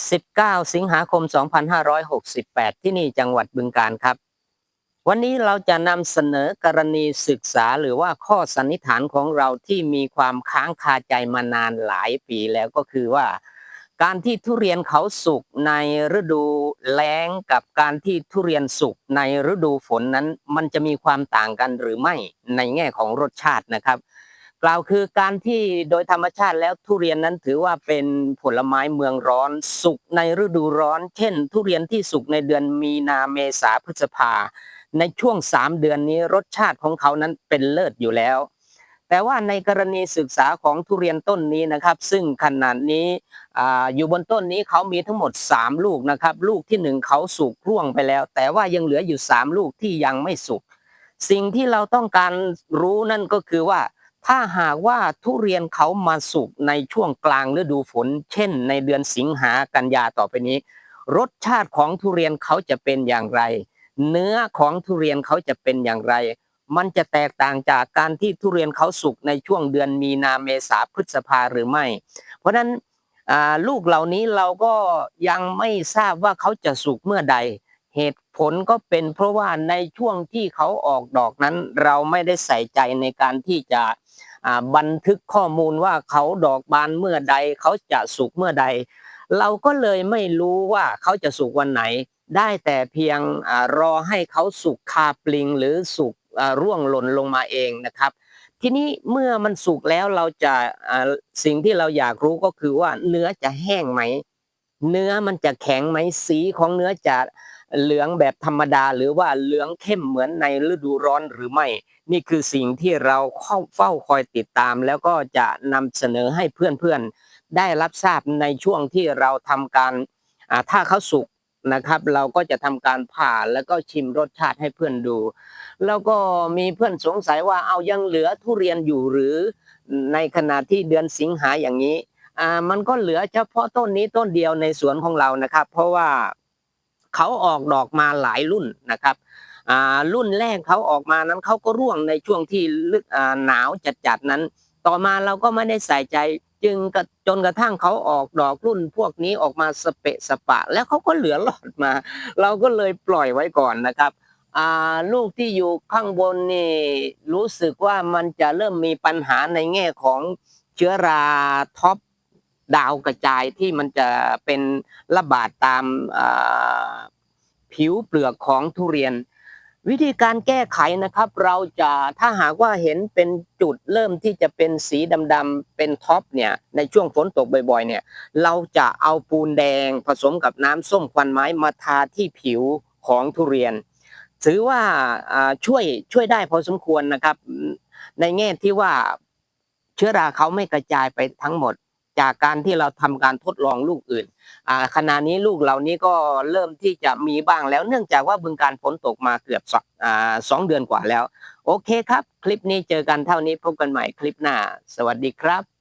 19 สิงหาคม 2568 ที่นี่จังหวัดบึงกาฬครับ วันนี้เราจะนำเสนอกรณีศึกษาหรือว่าข้อสันนิษฐานของเราที่มีความค้างคาใจมานานหลายปีแล้วก็คือว่า การที่ทุเรียนเขาสุกในฤดูแล้งกับการที่ทุเรียนสุกในฤดูฝนนั้น มันจะมีความต่างกันหรือไม่ในแง่ของรสชาตินะครับ กล่าวคือการที่โดยธรรมชาติแล้วทุเรียนนั้นถือว่าเป็นผลไม้เมืองร้อนสุกในฤดูร้อน เช่น ทุเรียนที่สุกในเดือนมีนาเมษาพฤษภา ในช่วงสามเดือนนี้รสชาติของเขานั้นเป็นเลิศอยู่แล้ว แต่ว่าในกรณีศึกษาของทุเรียนต้นนี้นะครับ ซึ่งขนาดนี้อาอยู่บนต้นนี้เขามีทั้งหมด 3 ลูกนะครับ ลูกที่หนึ่งเขาสุกร่วงไปแล้ว แต่ว่ายังเหลืออยู่ 3 ลูกที่ยังไม่สุกสิ่งที่เราต้องการรู้นั่นก็คือว่า ถ้าหากว่าทุเรียนเขามาสุกในช่วงกลางฤดูฝน เช่น ในเดือนสิงหากันยาต่อไปนี้ รสชาติของทุเรียนเขาจะเป็นอย่างไร เนื้อของทุเรียนเขาจะเป็นอย่างไร มันจะแตกต่างจากการที่ทุเรียนเขาสุกในช่วงเดือนมีนาเมษาพฤษภาหรือไม่ เพราะฉะนั้นลูกเหล่านี้เราก็ยังไม่ทราบว่าเขาจะสุกเมื่อใด เหตุผลก็เป็นเพราะว่าในช่วงที่เขาออกดอกนั้น เราไม่ได้ใส่ใจในการที่จะบันทึกข้อมูลว่าเขาดอกบานเมื่อใด เขาจะสุกเมื่อใด เราก็เลยไม่รู้ว่าเขาจะสุกวันไหน ได้แต่เพียงรอให้เขาสุกคาปลิง หรือสุกร่วงหล่นลงมาเองนะครับ ทีนี้เมื่อมันสุกแล้วเราจะสิ่งที่เราอยากรู้ก็คือว่าเนื้อจะแห้งไหม เนื้อมันจะแข็งไหมสีของเนื้อจะ เหลืองแบบธรรมดาหรือว่าเหลืองเข้มเหมือนในฤดูร้อนหรือไม่ นี่คือสิ่งที่เราเฝ้าคอยติดตาม แล้วก็จะนำเสนอให้เพื่อนๆ ได้รับทราบในช่วงที่เราทำการถ้าเขาสุกนะครับ เราก็จะทำการผ่าแล้วก็ชิมรสชาติให้เพื่อนดู แล้วก็มีเพื่อนสงสัยว่าเอายังเหลือทุเรียนอยู่หรือในขณะที่เดือนสิงหาอย่างนี้อ่ามันก็เหลือเฉพาะต้นนี้ต้นเดียวในสวนของเรานะครับ เพราะว่า เขาออกดอกมาหลายรุ่นนะครับรุ่นแรกเขาออกมานั้นเขาก็ร่วงในช่วงที่ลึกหนาวจัดๆนั้น ต่อมาเราก็ไม่ได้ใส่ใจ จึงจนกระทั่งเขาออกดอกรุ่นพวกนี้ออกมาสเปะสปะ แล้วเขาก็เหลือหลอดมา เราก็เลยปล่อยไว้ก่อนนะครับลูกที่อยู่ข้างบนนี่รู้สึกว่ามันจะเริ่มมีปัญหาในแง่ของเชื้อราท็อป ดาวกระจายที่มันจะเป็นระบาดตามผิวเปลือกของทุเรียน วิธีการแก้ไขนะครับ เราจะถ้าหากว่าเห็นเป็นจุดเริ่มที่จะเป็นสีดำๆเป็นท็อปเนี่ยในช่วงฝนตกบ่อยๆเนี่ยเราจะเอาปูนแดงผสมกับน้ำส้มควันไม้มาทาที่ผิวของทุเรียน ถือว่าช่วยช่วยได้พอสมควรนะครับ ในแง่ที่ว่าเชื้อราเขาไม่กระจายไปทั้งหมด จากการที่เราทำการทดลองลูกอื่นขณะนี้ลูกเหล่านี้ก็เริ่มที่จะมีบ้างแล้ว เนื่องจากว่าบึงการฝนตกมาเกือบสองเดือนกว่าแล้ว โอเคครับ คลิปนี้เจอกันเท่านี้พบกันใหม่คลิปหน้า สวัสดีครับ